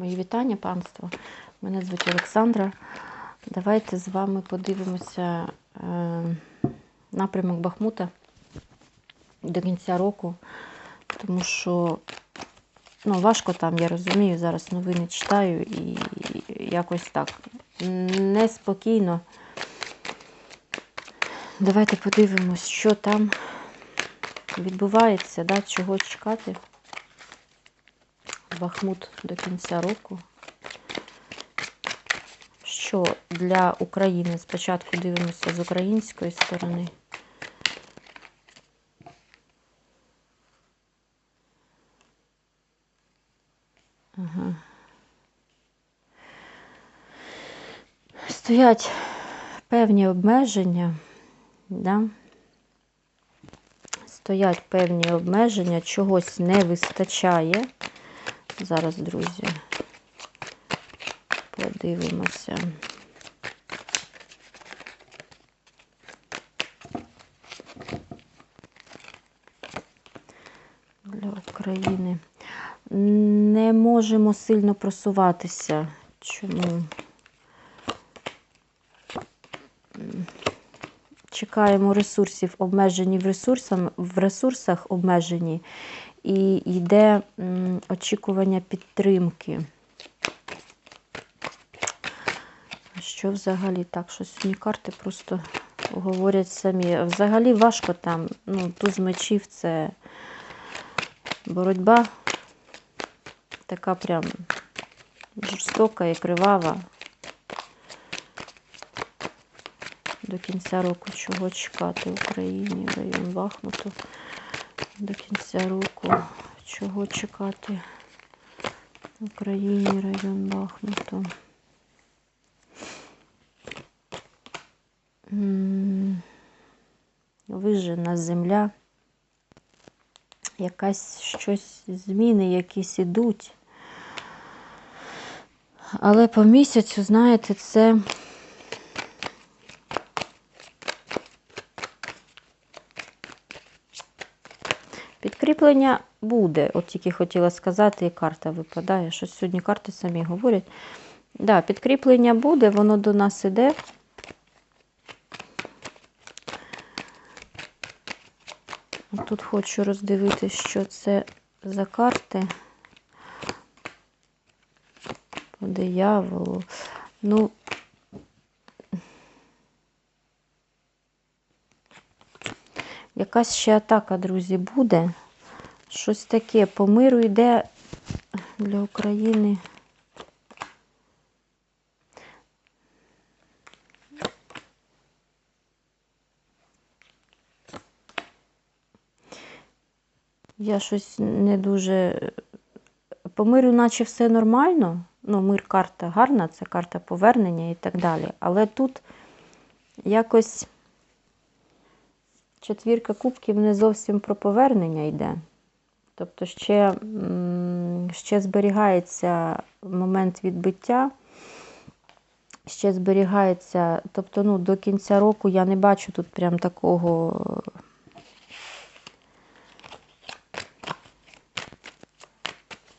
Мої вітання, панство. Мене звуть Олександра. Давайте з вами подивимося е, напрямок Бахмута до кінця року, тому що ну, важко там, я розумію, зараз новини читаю і якось так неспокійно. Давайте подивимось, що там відбувається, да, чого чекати. Бахмут до кінця року. Що для України? Спочатку дивимося з української сторони. Ага. Стоять певні обмеження, да? стоять певні обмеження, чогось не вистачає. Зараз, друзі, подивимося. Для України. Не можемо сильно просуватися. Чому? Чекаємо ресурсів, обмежені в ресурсах, в ресурсах обмежені і йде очікування підтримки. Що взагалі так, що сьогодні карти просто говорять самі. Взагалі важко там, ну, туз мечів це боротьба така прям жорстока і кривава. До кінця року чого чекати в Україні, район Бахмуту до кінця року. Чого чекати в Україні район Бахмуту? Вижена земля. Якась щось, зміни якісь ідуть. Але по місяцю, знаєте, це Підкріплення буде. От тільки хотіла сказати, і карта випадає. Щось сьогодні карти самі говорять. Да, підкріплення буде, воно до нас іде. Тут хочу роздивитися, що це за карти. По дияволу. Ну, Якась ще атака, друзі, буде. Щось таке по миру йде для України. Я щось не дуже. По миру, наче все нормально. Ну, мир карта гарна, це карта повернення і так далі. Але тут якось. Четвірка кубків не зовсім про повернення йде. Тобто ще ще зберігається момент відбиття, ще зберігається, тобто ну, до кінця року я не бачу тут прям такого.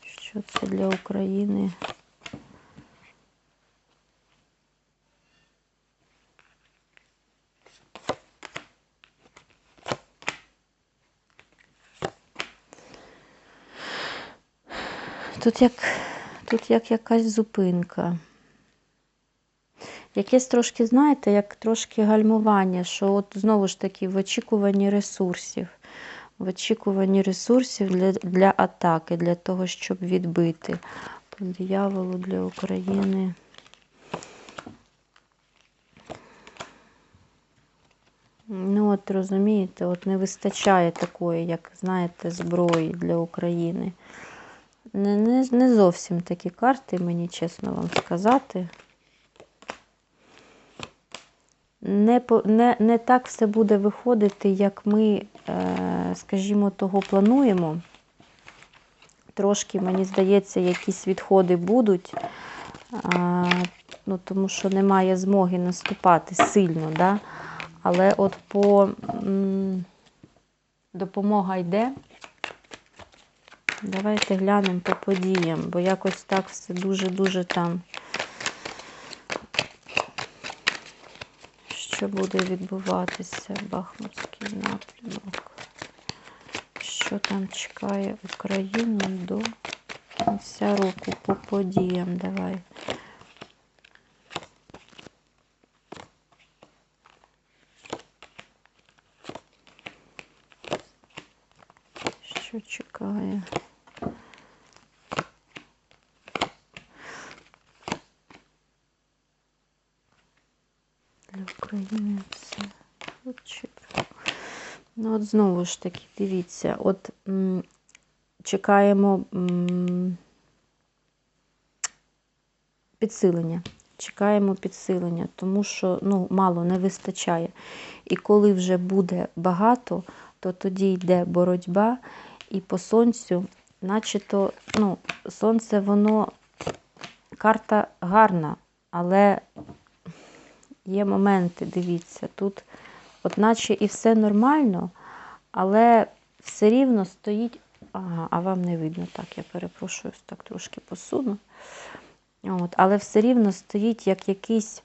Що це для України? Тут як тут як якась зупинка. Якесь трошки, знаєте, як трошки гальмування, що от знову ж таки в очікуванні ресурсів. В очікуванні ресурсів для для атаки, для того, щоб відбити. Дияволу для України. Ну, от розумієте, от не вистачає такої, як, знаєте, зброї для України. Не, не, не зовсім такі карти, мені чесно вам сказати. Не не, не так все буде виходити, як ми, е, скажімо, того плануємо. Трошки, мені здається, якісь відходи будуть, ну, тому що немає змоги наступати сильно. Да? Але от по допомога йде Давайте глянемо по подіям, бо якось так все дуже-дуже там. Що буде відбуватися? Бахмутський напрямок. Що там чекає Україну до кінця року по подіям? Давай. Що чекає? Очікує. Ну, от знову ж таки, дивіться, от м, чекаємо м, підсилення. Чекаємо підсилення, тому що ну, мало не вистачає. І коли вже буде багато, то тоді йде боротьба, і по сонцю, начебто, ну, сонце, воно карта гарна, але є моменти, дивіться, тут, от наче і все нормально, але все рівно стоїть. Ага, а вам не видно так, я перепрошую, так трошки посуну. От, але все рівно стоїть як якийсь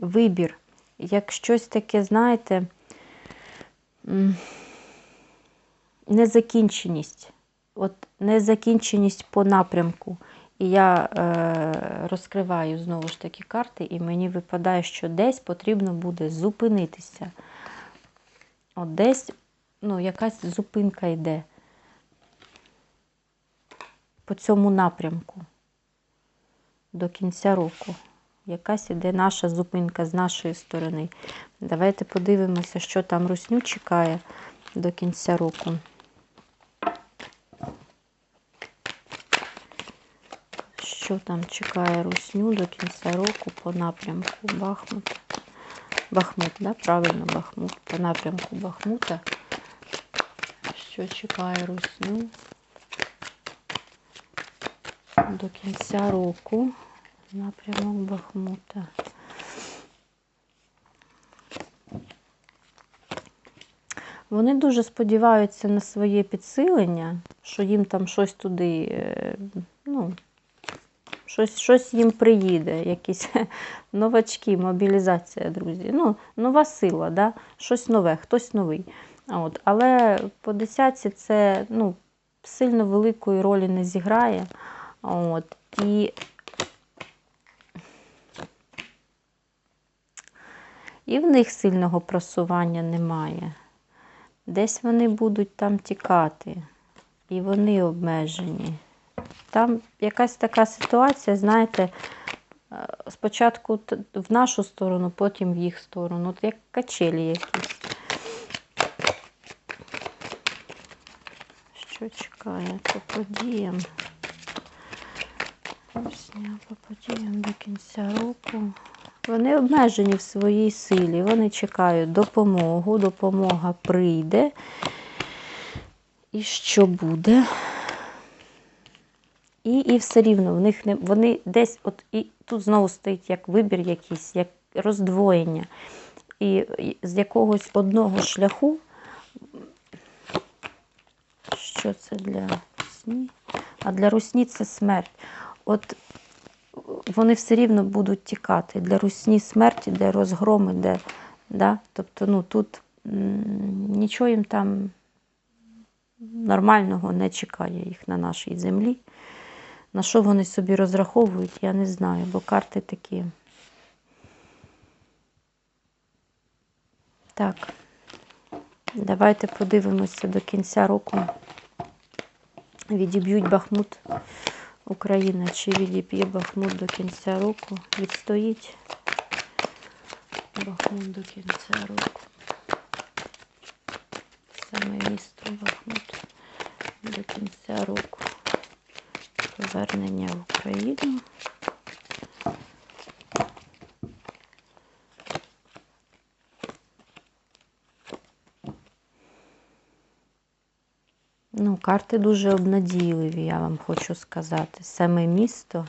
вибір, як щось таке, знаєте, незакінченість. От незакінченість по напрямку. І я е, розкриваю знову ж таки карти, і мені випадає, що десь потрібно буде зупинитися. От десь ну, якась зупинка йде по цьому напрямку до кінця року. Якась іде наша зупинка з нашої сторони. Давайте подивимося, що там русню чекає до кінця року. Що там чекає русню до кінця року по напрямку Бахмут. Бахмут, да? Правильно, Бахмут. По напрямку Бахмута. Що чекає русню до кінця року. Напрямок Бахмута. Вони дуже сподіваються на своє підсилення, що їм там щось туди, е, ну, щось щось їм приїде, якісь новачки, мобілізація, друзі. Ну, Нова сила, да? щось нове, хтось новий. От. Але по десятці це ну, сильно великої ролі не зіграє. От. І І в них сильного просування немає. Десь вони будуть там тікати, і вони обмежені. Там якась така ситуація, знаєте, е, спочатку в нашу сторону, потім в їх сторону. От як качелі якісь. Що чекає по подіям? Русня по подіям до кінця року. Вони обмежені в своїй силі, вони чекають допомогу, допомога прийде. І що буде? І і все рівно в них не вони десь, от і тут знову стоїть як вибір якийсь, як роздвоєння. І, з якогось одного шляху, що це для русні? А для русні це смерть. От вони все рівно будуть тікати. Для русні смерті, для розгроми, де, да? тобто ну, тут нічого їм там нормального не чекає їх на нашій землі. На що вони собі розраховують, я не знаю, бо карти такі. Так, давайте подивимося до кінця року. Відіб'ють Бахмут. Україна чи відіб'є Бахмут до кінця року. Відстоїть Бахмут до кінця року. Саме місто Бахмут до кінця року. Повернення в Україну. Ну, карти дуже обнадійливі, я вам хочу сказати. Саме місто.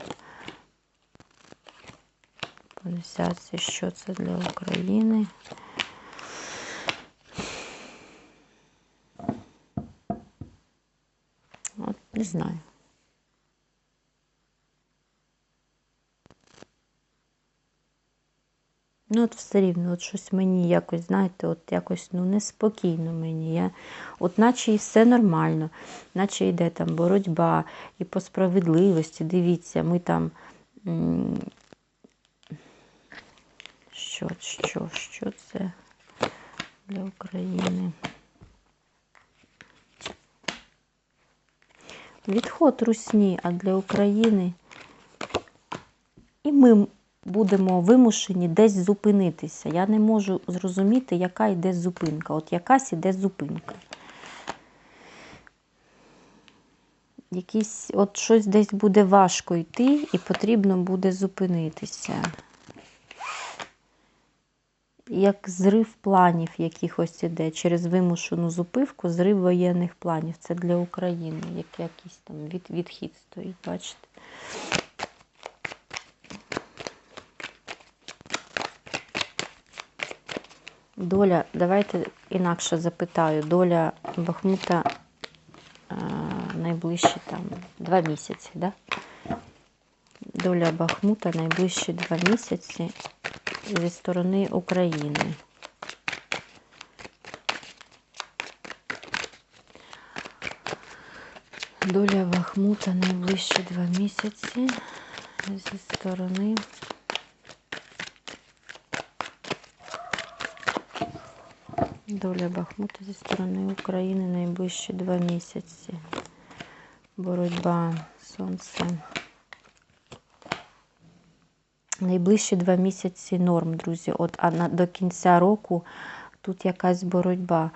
Полісяться, що це для України. От Не знаю. Ну, от все рівно, от щось мені якось, знаєте, от якось ну, неспокійно мені. Я, От наче і все нормально, наче йде там боротьба і по справедливості. Дивіться, ми там. Що, що, що це для України? Відход русні, а для України. І ми будемо вимушені десь зупинитися. Я не можу зрозуміти, яка йде зупинка. От якась іде зупинка. Якісь, от щось десь буде важко йти, і потрібно буде зупинитися. Як зрив планів якихось іде через вимушену зупивку, зрив воєнних планів. Це для України, як якийсь там від, відхід стоїть, бачите? Доля, давайте інакше запитаю, доля Бахмута а, найближчі там два місяці, да? Доля Бахмута найближчі два місяці зі сторони України. Доля Бахмута найближчі два місяці зі сторони Доля Бахмута зі сторони України найближчі два місяці. Боротьба сонце. Найближчі два місяці норм, друзі. От, А на, до кінця року тут якась боротьба.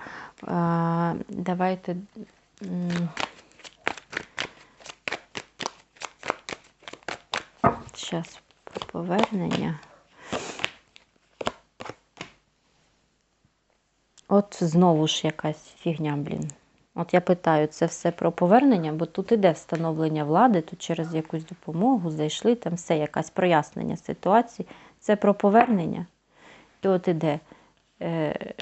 А, Давайте. Зараз повернення. От знову ж якась фігня, блін. От я питаю, це все про повернення, бо тут іде встановлення влади, тут через якусь допомогу зайшли, там все, якась прояснення ситуації. Це про повернення. І от іде, е,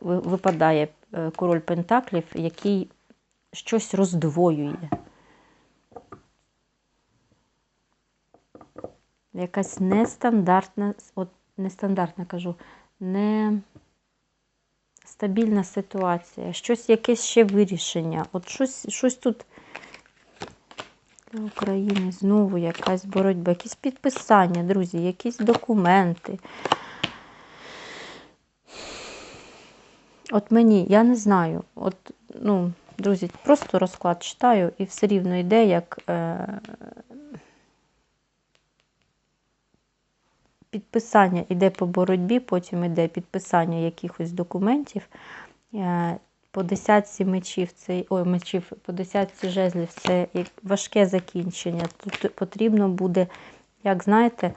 випадає е, король Пентаклів, який щось роздвоює. Якась нестандартна, от нестандартна кажу, не стабільна ситуація, щось якесь ще вирішення. От щось щось тут для України знову якась боротьба, якісь підписання, друзі, якісь документи. От мені, я не знаю. От, ну, друзі, просто розклад читаю і все рівно йде, як. Е підписання йде по боротьбі, потім йде підписання якихось документів. Е, по десятці мечів, це, ой, мечів, по десятці жезлів це важке закінчення. Тут потрібно буде, як знаєте,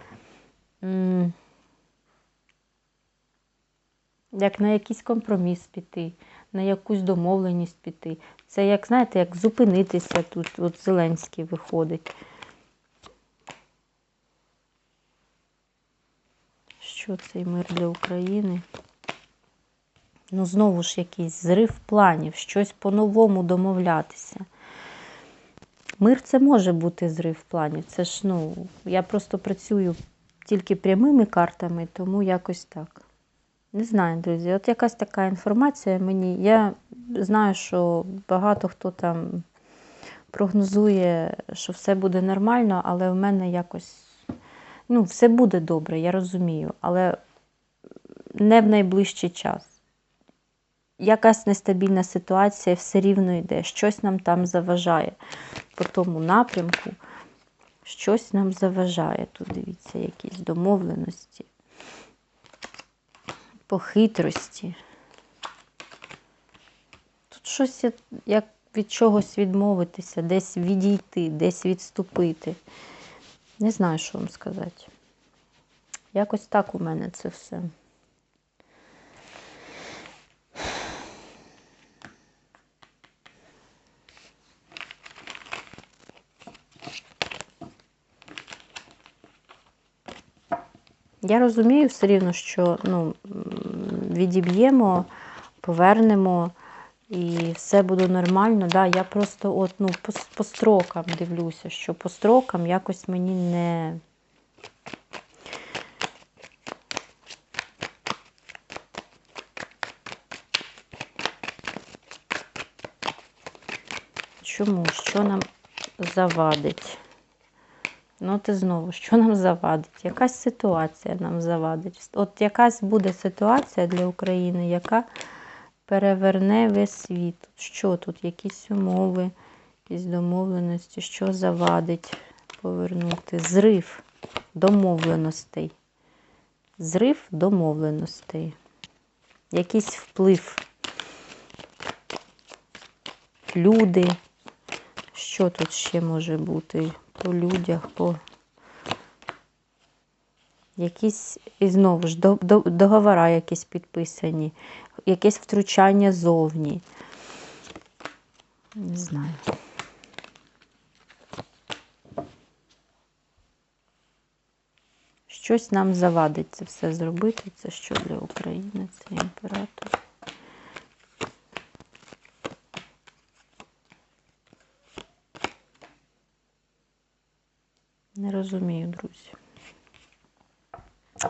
як на якийсь компроміс піти, на якусь домовленість піти. Це, як знаєте, як зупинитися тут, от Зеленський виходить. Що цей мир для України? Ну, знову ж якийсь зрив планів, щось по-новому домовлятися. Мир це може бути зрив планів. Це ж, ну, я просто працюю тільки прямими картами, тому якось так. Не знаю, друзі. От якась така інформація мені. Я знаю, що багато хто там прогнозує, що все буде нормально, але в мене якось Ну, все буде добре, я розумію, але не в найближчий час. Якась нестабільна ситуація все рівно йде, щось нам там заважає. По тому напрямку, щось нам заважає. Тут дивіться, якісь домовленості, по хитрості. Тут щось як від чогось відмовитися, десь відійти, десь відступити. Не знаю, що вам сказати. Якось так у мене це все. Я розумію все рівно, що ну, відіб'ємо, повернемо І все буде нормально. Да, я просто от, ну, по, по строкам дивлюся, що по строкам якось мені не. Чому? Що нам завадить? Ну, ти знову, що нам завадить? Якась ситуація нам завадить. От якась буде ситуація для України, яка переверне весь світ. Що тут? Якісь умови, якісь домовленості, що завадить повернути? Зрив домовленостей. Зрив домовленостей. Якийсь вплив. Люди. Що тут ще може бути? По людях, по якісь, і знову ж, до, до, договора якісь підписані, якесь втручання зовні. Не знаю. Щось нам завадить це все зробити. Це що для України? Це імператор. Не розумію, друзі.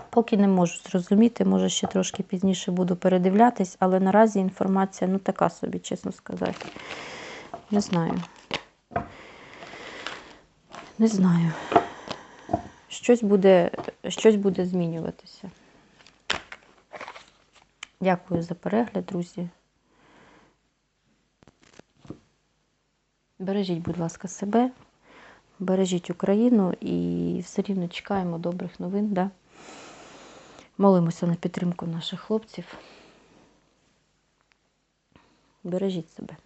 Поки не можу зрозуміти, може ще трошки пізніше буду передивлятись, але наразі інформація, ну така собі, чесно сказати. Не знаю. Не знаю. Щось буде, щось буде змінюватися. Дякую за перегляд, друзі. Бережіть, будь ласка, себе, бережіть Україну і все рівно чекаємо добрих новин. Да? Молимося на підтримку наших хлопців. Бережіть себе.